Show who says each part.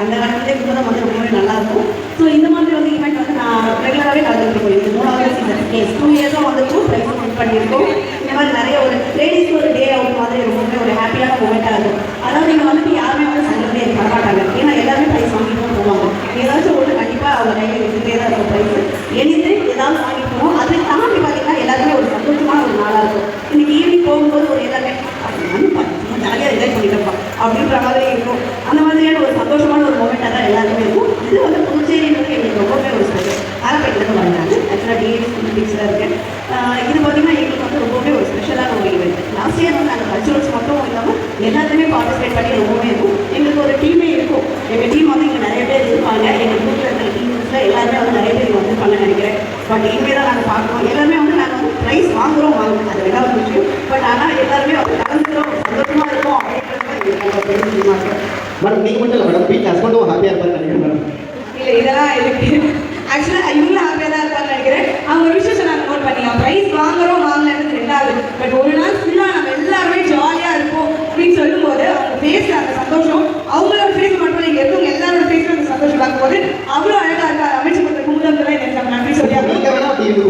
Speaker 1: அந்த காலத்துலேயே குமுதம் வந்து ரொம்பவே நல்லாயிருக்கும் ஸோ இந்த மாதிரி வந்து ஈவெண்ட் வந்து நான் ரெகுலராகவே கலந்துட்டு போயிருக்கேன் மூணாவது சீசன் எஸ் டூ இயர்ஸாக வந்துட்டு ப்ரைஸ் வின் பண்ணியிருக்கோம். இந்த மாதிரி நிறைய ஒரு லேடிஸ்க்கு ஒரு டே அவுட் மாதிரி ரொம்பவே ஒரு ஹாப்பியான மூமெண்ட்டாக இருக்கும். அதாவது இங்கே வந்துட்டு யாருமே வந்து சங்கடமே வரமாட்டாங்க. ஏன்னா எல்லாருமே ப்ரைஸ் வாங்கிட்டு தான் போவாங்க. ஏதாச்சும் ஒன்று கண்டிப்பாக அவங்க கையில் எடுத்துகிட்டே தான் இருக்கும் ப்ரைஸ் எனிது ஏதாவது வாங்கிட்டு போவோம். அதை தாண்டி பார்த்தீங்கன்னா எல்லாருமே ஒரு சந்தோஷமான ஒரு நாளாக இருக்கும். இன்னைக்கு ஈவினிங் போகும்போது ஒரு எல்லாமே ஜாலியாக என்ஜாய் பண்ணிட்டப்பா அப்படின்ற மாதிரி இருக்கும் அந்த மாதிரியான ஒரு சந்தோஷமான ஒரு மூமெண்ட்டாக தான் எல்லாருமே இருக்கும் இது வந்து புதுச்சேரின்றது எங்களுக்கு ரொம்பவே ஒரு ஸ்பெஷல் ஆலப்பேட்டிலேருந்து வந்தாங்க டிஎஸ் ஃபிலிப்பிக்ஸில் இருக்கேன். இது பார்த்தீங்கன்னா எங்களுக்கு வந்து ரொம்பவே ஒரு ஸ்பெஷலான ஒரு ஈவெண்ட் லாஸ்ட் இயர் வந்து நாங்கள் கல்ச்சுரல்ஸ் மட்டும் இல்லாமல் எல்லாத்துலேயுமே பார்ட்டிசிபேட் பண்ணி ரொம்பவே இருக்கும். எங்களுக்கு ஒரு டீமே இருக்கும். எங்கள் டீம் வந்து இங்கே நிறைய பேர் இருப்பாங்க. எங்கள் குரூப்பில் இருக்கிற டீம்ஸில் எல்லாருமே வந்து நிறைய பேர் வந்திருப்பாங்கன்னு நினைக்கிறேன். பட் இனிமே தான் நாங்கள் பார்க்குறோம் எல்லாருமே வந்து நாங்கள் வந்து ப்ரைஸ் வாங்குறோம் வாங்குறோம் அது வேணா ஒரு விஷயம். பட் ஆனால் எல்லாருமே வந்து கலந்துக்கிறோம். சந்தோஷமாக இருக்கும் அப்படின்றது எங்களுக்கு பெரிய
Speaker 2: மேடம் நீங்கள் மட்டும் இல்லை மேடம் வீட்டில் ஹஸ்பண்டும் ஹாப்பியாக இருப்பாரு நினைக்கிறேன் மேடம்
Speaker 3: இல்லை இதெல்லாம் இருக்கு ในสำนักที่สุดยอด We have not you.